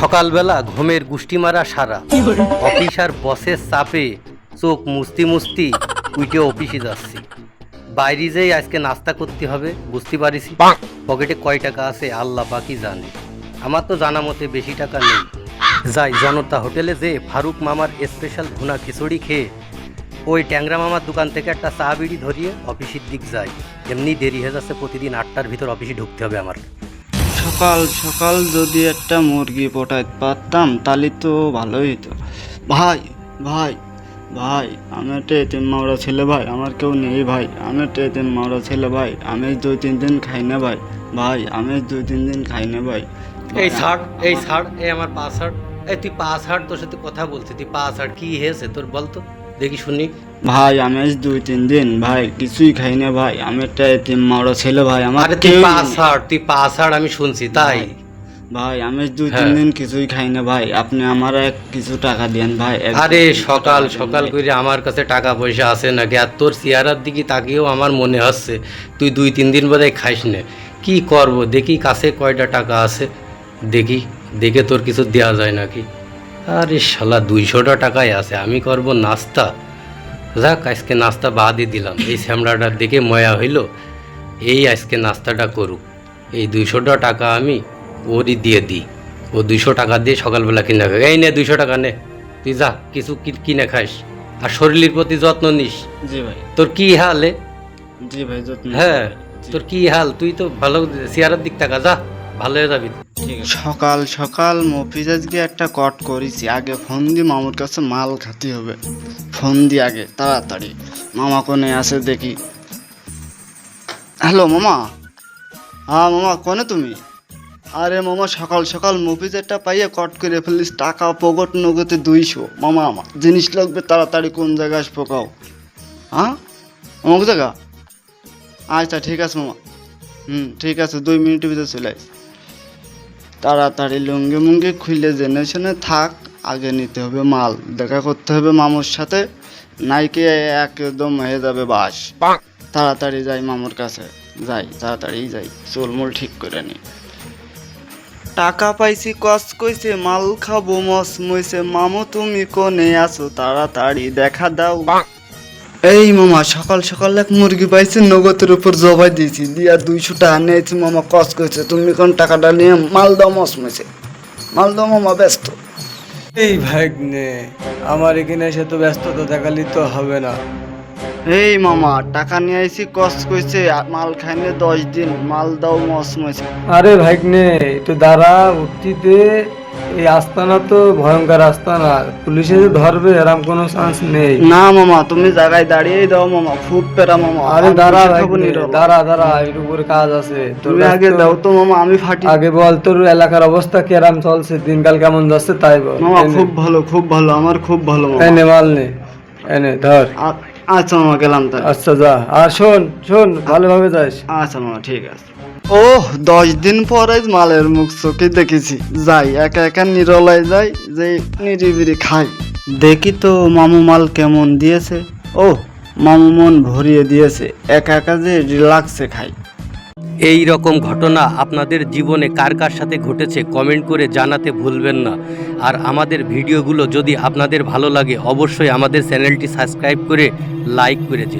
সকালবেলা ঘুমের গুষ্টি মারা সারা। অফিস আর বসের চাপে চোখ মুস্তি মুস্তি উইটে অফিসে যাচ্ছি। বাইরে যেই আজকে নাস্তা করতে হবে বুঝতে পারিস? পকেটে কয় টাকা আছে আল্লাহ বাকি জানে। আমার তো জানা মতে বেশি টাকা নেই। যাই জনতা হোটেলে যে ফারুক মামার স্পেশাল ভুনা খিচুড়ি খেয়ে ওই ট্যাংরা মামার দোকান থেকে একটা চা বিড়ি ধরিয়ে অফিসের দিক যাই। এমনি দেরি হয়ে যাচ্ছে প্রতিদিন আটটার ভিতর অফিসে ঢুকতে হবে আমার সকাল সকাল যদি একটা মুরগি পটাইতে পারতাম, তাহলে তো ভালোই হতো ভাই ভাই ভাই, আমি একটা এতিম মাওড়া ছেলে ভাই, আমার কেউ নেই ভাই। আমি একটা এতিম মাওড়া ছেলে ভাই, আমি দুই তিন দিন খাই না ভাই। ভাই, আমি দুই তিন দিন খাই না ভাই। এই ছাড় এই ছাড়, এই আমার পা এই তুই পা তোর সাথে কথা বলছি, তুই পা কি হয়েছে তোর বল তো। দেখি শুনি। ভাই আমি আজ দুই তিন দিন ভাই কিছুই খাই না ভাই। আমি একটা এতিম মাওড়া ছেলে ভাই আমার আরে তুই কেউ পা তুই পা ছাড় আমি শুনছি তাই? ভাই আমি দুই তিন হ্যাঁ। দিন কিছুই খাই না ভাই। আপনি আমার এক কিছু টাকা দেন ভাই আরে সকাল সকাল করে আমার কাছে টাকা পয়সা আছে নাকি? আর তোর চেহারার দিকে তাকিয়েও আমার মনে হচ্ছে তুই দুই তিন দিন বোধহয় খাইস না। কি করব? দেখি কাছে কয়টা টাকা আছে। দেখি দেখে তোর কিছু দেওয়া যায় নাকি? আরে শালা দুইশোটা টাকাই আছে আমি করব নাস্তা। যাক আজকে নাস্তা বাদই দিলাম। এই শ্যামড়াটার দিকে ময়া হইল এই আজকে নাস্তাটা করুক। এই দুইশোটা টাকা আমি ওরই দিয়ে দিই। ও দুইশো টাকা দিয়ে সকালবেলা কিনে খাই এই নে দুইশো টাকা নে। তুই যা কিছু কি- কিনে খাস। আর শরীরের প্রতি যত্ন নিস। জি ভাই। তোর কি হাল এ? জি ভাই যত্ন হ্যাঁ তোর কি হাল? তুই তো ভালো চেয়ারের দিক টাকা যা ভালো হয়ে যাবি। সকাল সকাল মফিজ আজকে একটা কট করেছি। আগে ফোন দিয়ে মামুর কাছে মাল খাতে হবে। ফোন দিয়ে আগে, তাড়াতাড়ি। মামা কোনে আছে দেখি। হ্যালো, মামা। হ্যাঁ মামা, কোনে তুমি? আরে মামা, সকাল সকাল মফিজ একটা পাইয়ে কট করে ফেলিস টাকা পকট নগদে দুইশো। মামা, আমার জিনিস লাগবে, তাড়াতাড়ি কোন জায়গায় আসব কাও। হ্যাঁ? অমুক জায়গা আচ্ছা ঠিক আছে, মামা। হুম, ঠিক আছে, দুই মিনিটের ভিতরে চলে আস তাড়াতাড়ি লুঙ্গি মুঙ্গি খুলে জেনে শুনে থাক আগে নিতে হবে মাল দেখা করতে হবে মামুর সাথে নাইকে একদম হয়ে যাবে বাস। তাড়াতাড়ি যাই মামুর কাছে যাই তাড়াতাড়ি যাই চুলমুল ঠিক করে নি। টাকা পাইছি কস কইছে মাল খাব মস মইছে মামু তুমি কোনে আছো তাড়াতাড়ি দেখা দাও। এই মামা, সকাল সকাল এক মুরগি পাইছি, নগদের উপর জবাই দিয়েছি। দিয়া দুইশো টাকা নিয়েছি মামা, কস করেছে তুমি কোন টাকাটা নিয়ে মালদা মস মইছে মাল দাও মামা, ব্যস্ত। এই ভাগ্নে, আমার এখানে এসে তো ব্যস্ততা দেখালি তো হবে না। এই মামা টাকা নিয়ে আইছি কস কইছে মাল খাইনে দশ দিন মাল দাও মস মইছে। আরে ভাগ্নে একটু দাঁড়া উঠতি দে এই আস্তানা তো ভয়ঙ্কর আস্তানা পুলিশে যে ধরবে এরম কোনো চান্স নেই। না মামা তুমি জায়গায় দাঁড়িয়েই দাও মামা খুব পেরা মামা আরে দাঁড়া ভাগ্নে, দাঁড়া দাঁড়া এর উপরে কাজ আছে। তোর তুমি কাছে আগে তো- দাও তো মামা আমি ফাটি। আগে বল তোর এলাকার অবস্থা কিরম চলছে দিনকাল কেমন যাচ্ছে তাই বল। মামা খুব ভালো খুব ভালো আমার খুব ভালো মামা। এনে মাল নে এনে ধর। আ- আচ্ছা মামা গেলাম তাই আচ্ছা যা। আর শোন শোন ভালোভাবে যাস। আচ্ছা মামা ঠিক আছে। ও দশ দিন পর আজ মালের মুখ চোখে দেখেছি। যাই একা একা নিরলায় যাই যে নিরিবিরি খাই। দেখি তো মামু মাল কেমন দিয়েছে। ও মামু মন ভরিয়ে দিয়েছে। একা একা যে রিলাক্সে খাই। এই রকম ঘটনা আপনাদের জীবনে কার কার সাথে ঘটেছে কমেন্ট করে জানাতে ভুলবেন না। আর আমাদের ভিডিওগুলো যদি আপনাদের ভালো লাগে, অবশ্যই আমাদের চ্যানেলটি সাবস্ক্রাইব করে, লাইক করে দিন।